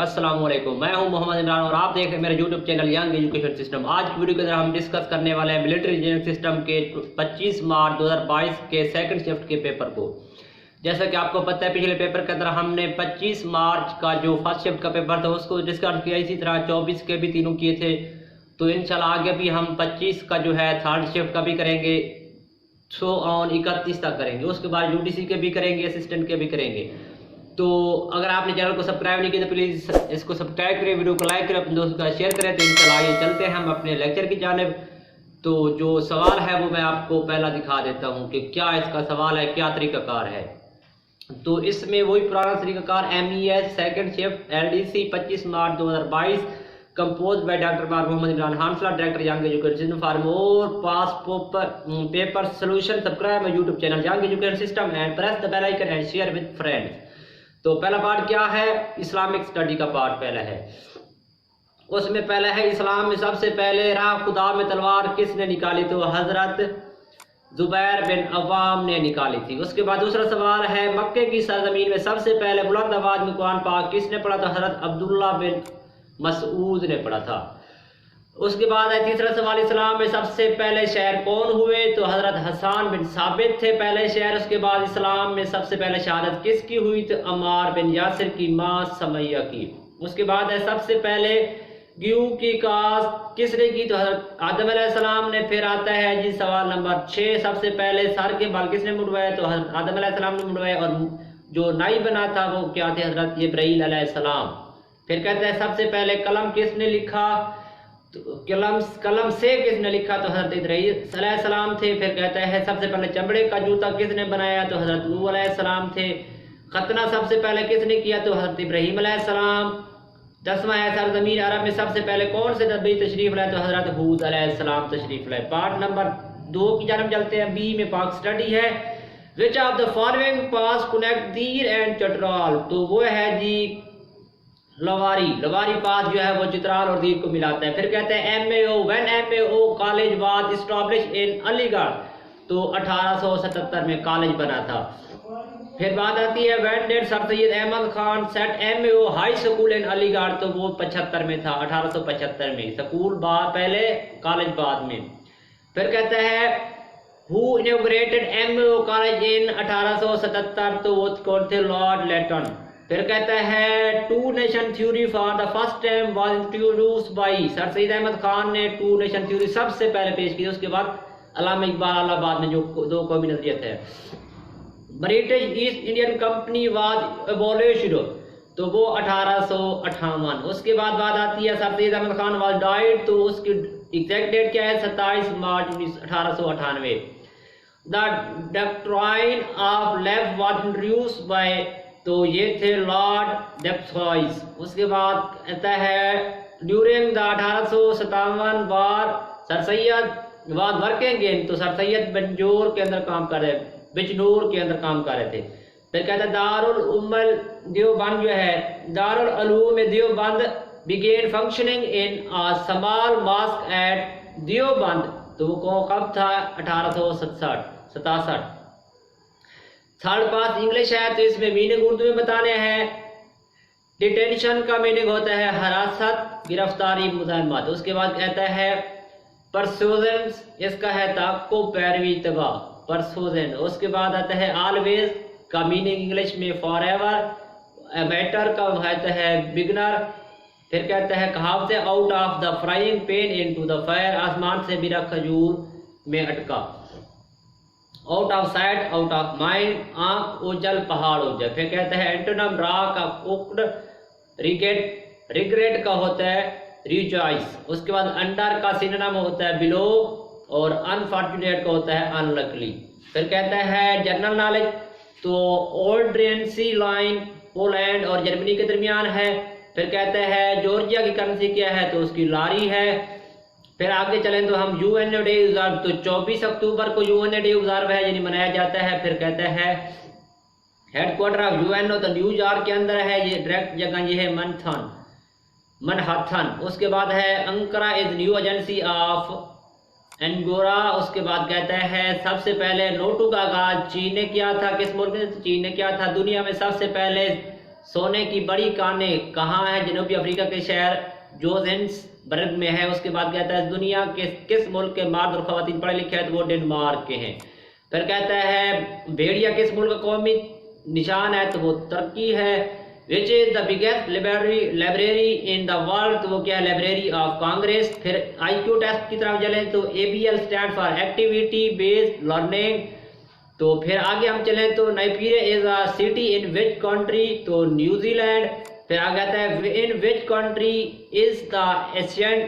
अस्सलाम वालेकुम मैं हूँ मोहम्मद इमरान और आप देख रहे हैं मेरा YouTube channel young education system आज की वीडियो के अंदर हम डिस्कस करने वाले हैं मिलिट्री इंजीनियरिंग सिस्टम के 25 मार्च 2022 के सेकंड शिफ्ट के पेपर को। जैसा कि आपको पता है, पिछले पेपर के अंदर हमने 25 मार्च का जो फ़र्स्ट शिफ्ट का पेपर था, उसको डिस्कस किया। इसी तरह 24 के भी तीनों किए थे। तो इंशाल्लाह आगे भी हम 25 का जो है थर्ड शिफ्ट का भी करेंगे। सो ऑन इकतीस तक करेंगे। उसके बाद यूडीसी के भी करेंगे असिस्टेंट के भी करेंगे। तो अगर आपने चैनल को सब्सक्राइब नहीं किया तो प्लीज़ इसको सब्सक्राइब करें वीडियो को लाइक करें, अपने दोस्तों का शेयर करें तो इंशाल्लाह आगे चलते हैं हम अपने लेक्चर की जानब। तो जो सवाल है वो मैं आपको पहला दिखा देता हूँ कि क्या इसका सवाल है, क्या तरीकाकार है। तो इसमें वही पुराना तरीकाकार M E S second shift L D C पच्चीस मार्च दो हज़ार बाईस compose by doctor Mohammad Imran Hansla director young education for more past paper solution subscribe my YouTube channel young education system and press the bell icon and share with friends तो पहला part क्या है? Islamic study का part पहला है। उसमें पहला है, इस्लाम में सबसे पहले राह खुदा में तलवार किसने निकाली तो हज़रत जुबैर बिन अवाम ने निकाली थी। उसके बाद दूसरा सवाल है, मक्के की सरजमीन में सबसे पहले बुलंद आवाज़ में कुरान पाक किसने पढ़ा तो हज़रत अब्दुल्ला बिन मसूद ने पढ़ा था। उसके बाद है तीसरा सवाल, इस्लाम में सबसे पहले शहर कौन हुए? तो हज़रत हसान बिन साबित थे पहले शहर, उसके बाद इस्लाम में सबसे पहले शहादत किसकी हुई? तो अमार बिन यासिर की माँ समैया की। उसके बाद है सबसे पहले गेहूँ की काश्त किसने की? तो हज़रत आदम सलाम ने, फिर आता है जी सवाल नंबर छः सबसे पहले सर के बाल किसने मुड़वाए? तो हज़रत आदम सलाम ने मुड़वाए और जो नाई बना था वो क्या थे? हज़रत इब्राहीम सलाम। फिर कहते हैं सबसे पहले कलम किसने लिखा? तो कलम कलम से किसने लिखा तो हज़रत इब्राहीम सलाम थे? फिर कहते हैं, सबसे पहले चमड़े का जूता किसने बनाया? तो हज़रत नू सलाम थे। खतना सबसे पहले किसने किया? तो हज़रत इब्राहीम सलाम। दसवां है सर ज़मीन अरब में सबसे पहले कौन से नबी तशरीफ़ लाए? तो हज़रत हूद सलाम तशरीफ़ लाए। पार्ट नंबर दो की जानब चलते हैं। बी में पाक स्टडी है। Which of the following pass connect Dir and Chitral? तो वो है जी लवारी लवारी पास जो है वो चित्राल और दीप को मिलाता है। फिर कहते हैं, M A O when M A O college was establish in Aligarh तो 1877 में कॉलेज बना था। फिर बात आती है when did sir Syed Ahmad Khan set M A O high school in Aligarh तो वो पचहत्तर में था 1875 में। स्कूल बाद पहले कॉलेज बाद में। फिर कहते हैं who inaugurated M A O college in 1877 तो वो कौन थे? लॉर्ड लेटन फिर कहता है two nation theory for the first time was introduce by sir Syed Ahmad Khan ने टू नेशन थ्योरी सबसे पहले पेश की, उसके बाद अलामा इकबाल अलाहाबाद में जो दो कौमी नजरियत है। British East Indian company was abolished तो वो अठारह उसके बाद बात आती है sir Syed Ahmad Khan was died तो उसकी एग्जैक्ट डेट क्या है? सत्ताईस मार्च उन्नीस, अठारह सौ अठानवे the doctrine of left was introduce by तो ये थे लॉर्ड डेप्थॉइस। उसके बाद कहता है, ड्यूरिंग द अठारह सौ सतावन बार सर सैयद वाद वर्किंग इन तो सर सैयद बंजोर के अंदर काम कर रहे, बिजनूर के अंदर काम कर रहे थे। फिर कहता है, दारुल उम्मल देवबंद जो है, Darul Uloom Deoband began functioning in a small mosque at Deoband. तो वो कब था? अठारह सौ सतसठ, सतासठ। थर्ड पास इंग्लिश है तो इसमें मीनिंग उर्दू में बताने हैं। डिटेंशन का मीनिंग होता है हरासत, गिरफ्तारी मुजामत उसके बाद कहता है परसोजेंस इसका है ताको पैरवी, तबाह। परसोजन उसके बाद आता है ऑलवेज का मीनिंग इंग्लिश में फॉर एवर मैटर का कहता है बिगनर फिर कहता है कहावत out of the frying pan into the fire आसमान से बिरा खजूर में अटका। Out of sight out of mind आँख ओजल पहाड़ ओजल फिर कहते हैं एंटोनम रा का कुकड रिगेट रिग्रेट का होता है रिजॉइस उसके बाद अंडर का सिनोनिम होता है बिलो और अनफॉर्चुनेट का होता है अनलकली फिर कहता है जनरल नॉलेज तो ओल्ड ड्रेंसी लाइन पोलैंड और जर्मनी के दरमियान है। फिर कहते हैं जॉर्जिया की करेंसी क्या है? तो उसकी लारी है। फिर आगे चलें तो हम यू एन डे ऑब्ज़र्व तो 24 अक्टूबर को यू एन डे ऑब्ज़र्व है, यानी मनाया जाता है, फिर कहते हैं headquarter of U N O तो न्यूयॉर्क के अंदर है, ये डायरेक्ट जगह ये है मनथन मनहथन उसके बाद है Ankara is new agency of Angora उसके बाद कहता है सबसे पहले नोटू का आगाज़, चीन ने किया था, किस मुल्क ने? चीन ने किया था। दुनिया में सबसे पहले सोने की बड़ी कानें कहाँ है? जनूबी अफ्रीका के शहर जोजेंसबर्ग में है, उसके बाद कहता है दुनिया के किस मुल्क के मर्द और खवतिन पढ़े लिखे हैं? तो वो डेनमार्क के हैं। फिर कहता है, भेड़िया किस मुल्क का कौमी निशान है? तो वो तुर्की है which is the biggest library library in the world तो वो क्या है लाइब्रेरी ऑफ़ कांग्रेस फिर आईक्यू टेस्ट की तरफ़ चले तो A B L stand for activity based learning तो फिर आगे हम चलें तो Napier is a city in which country तो न्यूजीलैंड फिर आ आता है in which country is the Asian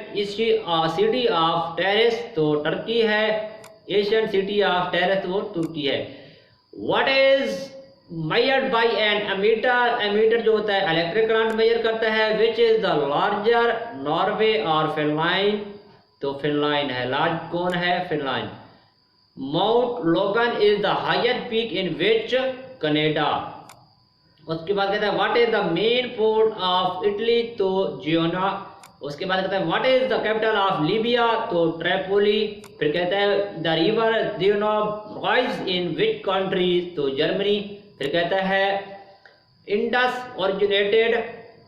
city of terrace तो टर्की है एशियन सिटी ऑफ़ टेरिस वो तुर्की है। What is measured by an ammeter? Ammeter जो होता है इलेक्ट्रिक करंट मेजर करता है, which is the larger Norway और फिनलैंड तो फिनलैंड है लार्ज कौन है? Finland Mount Logan is the highest peak in which Canada उसके बाद कहता है what is the main port of Italy तो जियोना उसके बाद कहता है what is the capital of Libya तो ट्रेपोली फिर कहता है the river Danube rise in which country तो जर्मनी फिर कहता है Indus originated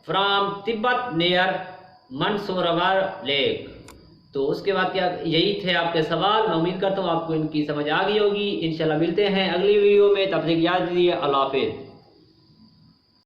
from Tibet near Mansarovar lake तो उसके बाद क्या, यही थे आपके सवाल। मैं उम्मीद करता हूँ आपको इनकी समझ आ गई होगी। इंशाल्लाह मिलते हैं अगली वीडियो में। तब तक याद दीजिए अल्लाह हाफिज़।